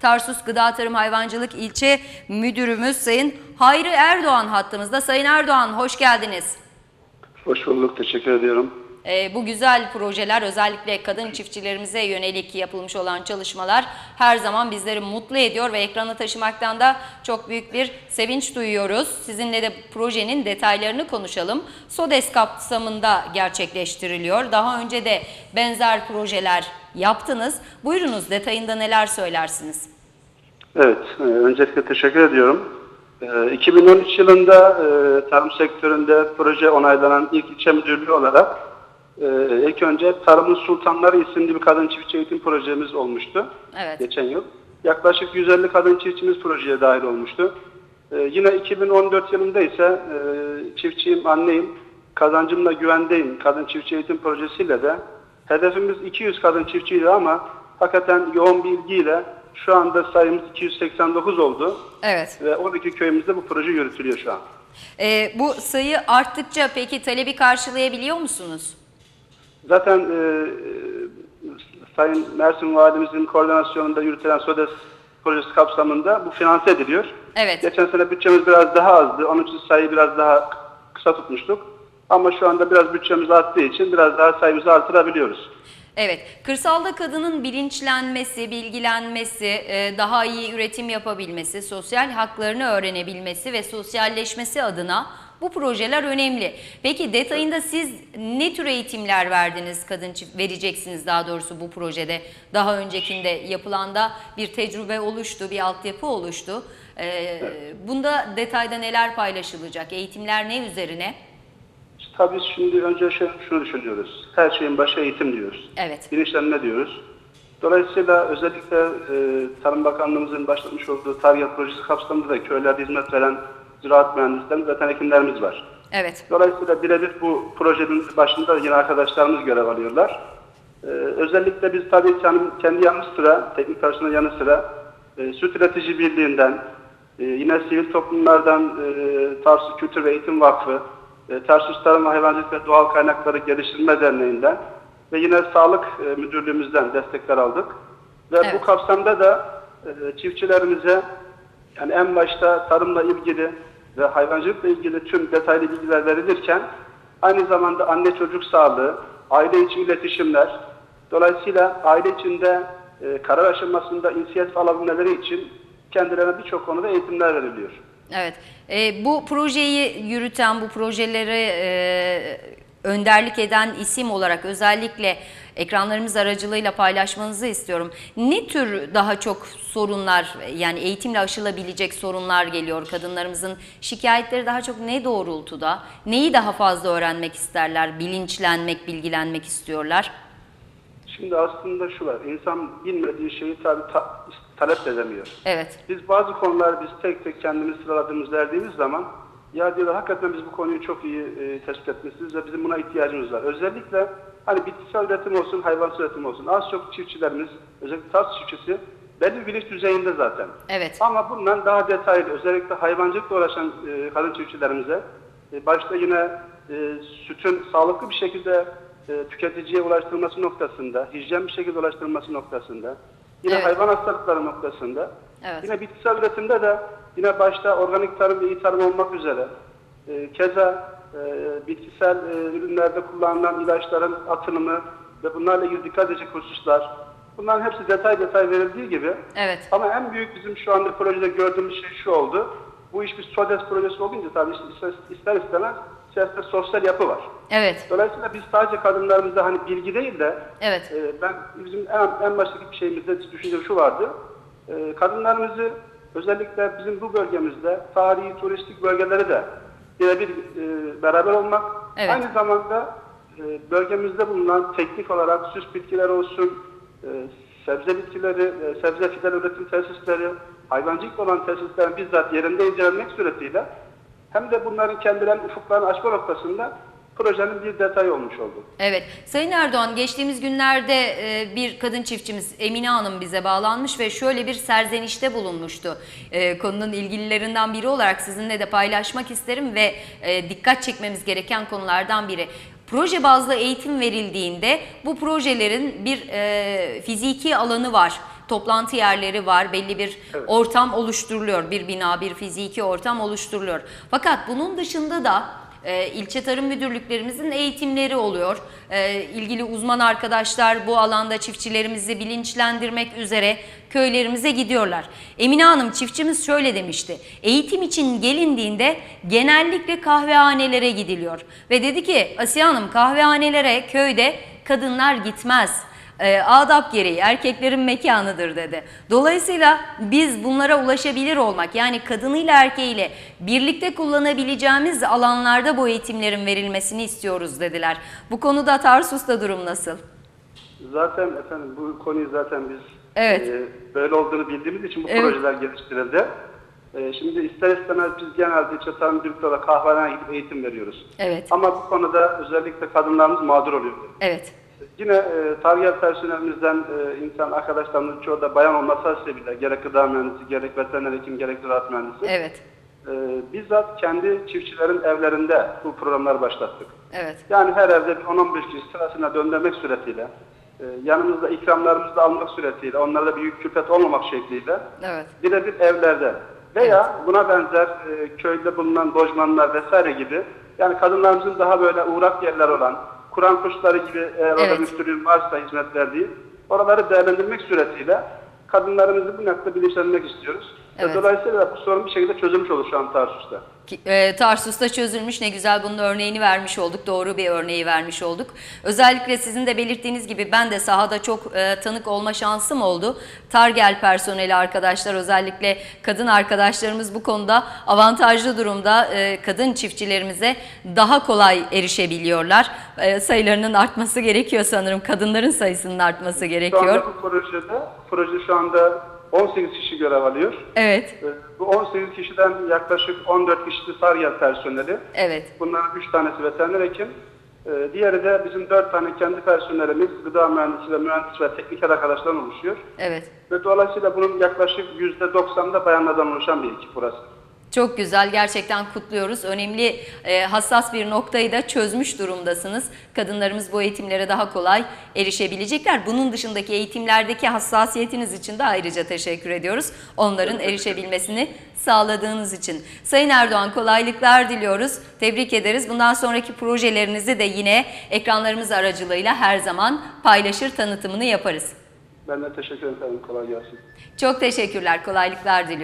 Tarsus Gıda Tarım Hayvancılık İlçe Müdürümüz Sayın Hayri Erdoğan hattımızda. Sayın Erdoğan hoş geldiniz. Hoş bulduk, teşekkür ediyorum. Ee, bu güzel projeler özellikle kadın çiftçilerimize yönelik yapılmış olan çalışmalar her zaman bizleri mutlu ediyor ve ekrana taşımaktan da çok büyük bir sevinç duyuyoruz. Sizinle de projenin detaylarını konuşalım. SODES kapsamında gerçekleştiriliyor. Daha önce de benzer projeler yaptınız. Buyurunuz detayında neler söylersiniz? Evet, e, öncelikle teşekkür ediyorum. E, 2013 yılında e, tarım sektöründe proje onaylanan ilk ilçe müdürlüğü olarak e, ilk önce Tarımın Sultanları isimli bir kadın çiftçi eğitim projemiz olmuştu. Evet. Geçen yıl. Yaklaşık 150 kadın çiftçimiz projeye dahil olmuştu. E, yine 2014 yılında ise e, çiftçiyim, anneyim, kazancımla güvendeyim kadın çiftçi eğitim projesiyle de hedefimiz 200 kadın çiftçiydi ama hakikaten yoğun bir ilgiyle şu anda sayımız 289 oldu Evet. ve 12 köyümüzde bu proje yürütülüyor şu an. Ee, bu sayı arttıkça peki talebi karşılayabiliyor musunuz? Zaten e, Sayın Mersin Valimizin koordinasyonunda yürütülen SODES projesi kapsamında bu finanse ediliyor. Evet. Geçen sene bütçemiz biraz daha azdı. Onun için sayıyı biraz daha kısa tutmuştuk. Ama şu anda biraz bütçemiz arttığı için biraz daha sayımızı artırabiliyoruz. Evet, kırsalda kadının bilinçlenmesi, bilgilenmesi, e, daha iyi üretim yapabilmesi, sosyal haklarını öğrenebilmesi ve sosyalleşmesi adına bu projeler önemli. Peki detayında siz ne tür eğitimler verdiniz kadın çift vereceksiniz daha doğrusu bu projede? Daha öncekinde yapılanda bir tecrübe oluştu, bir altyapı oluştu. E, Bunda detayda neler paylaşılacak? Eğitimler ne üzerine? Tabii şimdi önce şey, şunu düşünüyoruz. Her şeyin başı eğitim diyoruz. Evet. Bilinçlenme diyoruz. Dolayısıyla özellikle e, Tarım Bakanlığımızın başlatmış olduğu Target projesi kapsamında da köylerde hizmet veren ziraat mühendislerimiz, zaten hekimlerimiz var. Evet. Dolayısıyla birebir bu projenin başında yine arkadaşlarımız görev alıyorlar. Ee, özellikle biz tabii kendi, kendi yanı sıra, teknik personel yanı sıra e, Süt Üretici Birliği'nden, e, yine sivil toplumlardan e, Tarsus Kültür ve Eğitim Vakfı, e, Tarsus Tarım ve Hayvancılık ve Doğal Kaynakları Geliştirme Derneği'nden ve yine Sağlık e, Müdürlüğümüzden destekler aldık. Ve Evet. bu kapsamda da e, çiftçilerimize yani en başta tarımla ilgili ve hayvancılıkla ilgili tüm detaylı bilgiler verilirken aynı zamanda anne çocuk sağlığı, aile içi iletişimler, dolayısıyla aile içinde e, karar aşamasında inisiyatif alabilmeleri için kendilerine birçok konuda eğitimler veriliyor. Evet. E, bu projeyi yürüten, bu projeleri e, önderlik eden isim olarak özellikle ekranlarımız aracılığıyla paylaşmanızı istiyorum. Ne tür daha çok sorunlar yani eğitimle aşılabilecek sorunlar geliyor kadınlarımızın şikayetleri daha çok ne doğrultuda? Neyi daha fazla öğrenmek isterler? Bilinçlenmek, bilgilenmek istiyorlar? Şimdi aslında şu var, insan bilmediği şeyi tabii ta- talep de edemiyor. Evet. Biz bazı konular biz tek tek kendimiz sıraladığımız verdiğimiz zaman ya diyorlar hakikaten biz bu konuyu çok iyi e, tespit etmişsiniz ve bizim buna ihtiyacımız var. Özellikle hani bitkisel üretim olsun, hayvansal üretim olsun. Az çok çiftçilerimiz, özellikle tas çiftçisi belli bir bilinç düzeyinde zaten. Evet. Ama bundan daha detaylı, özellikle hayvancılıkla uğraşan e, kadın çiftçilerimize, e, başta yine e, sütün sağlıklı bir şekilde e, tüketiciye ulaştırılması noktasında, hijyen bir şekilde ulaştırılması noktasında, yine Evet. hayvan hastalıkları noktasında, Evet. yine bitkisel üretimde de yine başta organik tarım ve iyi tarım olmak üzere, e, keza e, bitkisel e, ürünlerde kullanılan ilaçların atılımı ve bunlarla ilgili dikkat edecek hususlar, bunların hepsi detay detay verildiği gibi Evet. ama en büyük bizim şu anda projede gördüğümüz şey şu oldu. Bu iş bir SODES projesi olunca tabii ister, ister istemez içerisinde sosyal yapı var. Evet. Dolayısıyla biz sadece kadınlarımızda hani bilgi değil de Evet. e, ben bizim en, en baştaki bir şeyimizde düşüncem şu vardı. E, kadınlarımızı özellikle bizim bu bölgemizde tarihi turistik bölgeleri de birebir e, beraber olmak Evet. aynı zamanda e, bölgemizde bulunan teknik olarak süs bitkiler olsun, e, sebze bitkileri, e, sebze fidan üretim tesisleri, hayvancılıkla olan tesislerin bizzat yerinde incelemek suretiyle hem de bunların kendilerinin ufuklarını açma noktasında projenin bir detayı olmuş oldu. Evet. Sayın Erdoğan geçtiğimiz günlerde e, bir kadın çiftçimiz Emine Hanım bize bağlanmış ve şöyle bir serzenişte bulunmuştu. E, konunun ilgililerinden biri olarak sizinle de paylaşmak isterim ve e, dikkat çekmemiz gereken konulardan biri. Proje bazlı eğitim verildiğinde bu projelerin bir e, fiziki alanı var. toplantı yerleri var, belli bir Evet. ortam oluşturuluyor. Bir bina, bir fiziki ortam oluşturuluyor. Fakat bunun dışında da e, ilçe tarım müdürlüklerimizin eğitimleri oluyor. E, ilgili uzman arkadaşlar bu alanda çiftçilerimizi bilinçlendirmek üzere köylerimize gidiyorlar. Emine Hanım çiftçimiz şöyle demişti. Eğitim için gelindiğinde genellikle kahvehanelere gidiliyor. Ve dedi ki Asiye Hanım kahvehanelere köyde kadınlar gitmez e, adap gereği erkeklerin mekanıdır dedi. Dolayısıyla biz bunlara ulaşabilir olmak yani kadınıyla erkeğiyle birlikte kullanabileceğimiz alanlarda bu eğitimlerin verilmesini istiyoruz dediler. Bu konuda Tarsus'ta durum nasıl? Zaten efendim bu konuyu zaten biz Evet. e, böyle olduğunu bildiğimiz için bu Evet. projeler geliştirildi. E, şimdi ister istemez biz genelde müdürlükleri olarak kahvehaneye gidip eğitim veriyoruz. Evet. Ama bu konuda özellikle kadınlarımız mağdur oluyor. Evet. Yine e, target personelimizden e, insan arkadaşlarımızın çoğu da bayan olması hasebiyle gerek gıda mühendisi, gerek veteriner hekim, gerek ziraat mühendisi. Evet. E, bizzat kendi çiftçilerin evlerinde bu programları başlattık. Evet. Yani her evde bir 10-15 kişi sırasına döndürmek suretiyle, e, yanımızda ikramlarımızı da almak suretiyle, onlarda bir yük külfet olmamak şekliyle Evet. birebir evlerde veya buna benzer e, köyde bulunan lojmanlar vesaire gibi yani kadınlarımızın daha böyle uğrak yerler olan Kur'an kursları gibi eğer orada Evet. bir sürü varsa hizmet verdiği oraları değerlendirmek suretiyle kadınlarımızı bu noktada bilinçlendirmek istiyoruz. Ve Evet. Dolayısıyla bu sorun bir şekilde çözülmüş olur şu an Tarsus'ta. E, Tarsus'ta çözülmüş ne güzel bunun örneğini vermiş olduk. Doğru bir örneği vermiş olduk. Özellikle sizin de belirttiğiniz gibi ben de sahada çok e, tanık olma şansım oldu. Targel personeli arkadaşlar özellikle kadın arkadaşlarımız bu konuda avantajlı durumda. E, kadın çiftçilerimize daha kolay erişebiliyorlar. E, sayılarının artması gerekiyor sanırım. Kadınların sayısının artması Şu gerekiyor. anda bu projede, proje şu anda 18 kişi görev alıyor. Evet, Ee, Bu 18 kişiden yaklaşık 14 kişisi Sargel personeli. evet, Bunların 3 tanesi veteriner hekim. Ee, Diğeri de bizim 4 tane kendi personelimiz, gıda mühendisi ve mühendis ve tekniker arkadaşlardan oluşuyor. evet. Ve dolayısıyla bunun yaklaşık %90'da bayanlardan oluşan bir ekip burası. Çok güzel gerçekten kutluyoruz. Önemli e, hassas bir noktayı da çözmüş durumdasınız. Kadınlarımız bu eğitimlere daha kolay erişebilecekler. Bunun dışındaki eğitimlerdeki hassasiyetiniz için de ayrıca teşekkür ediyoruz. Onların erişebilmesini sağladığınız için. Sayın Erdoğan kolaylıklar diliyoruz. Tebrik ederiz. Bundan sonraki projelerinizi de yine ekranlarımız aracılığıyla her zaman paylaşır, tanıtımını yaparız. Ben de teşekkür ederim. Kolay gelsin. Çok teşekkürler. Kolaylıklar diliyoruz.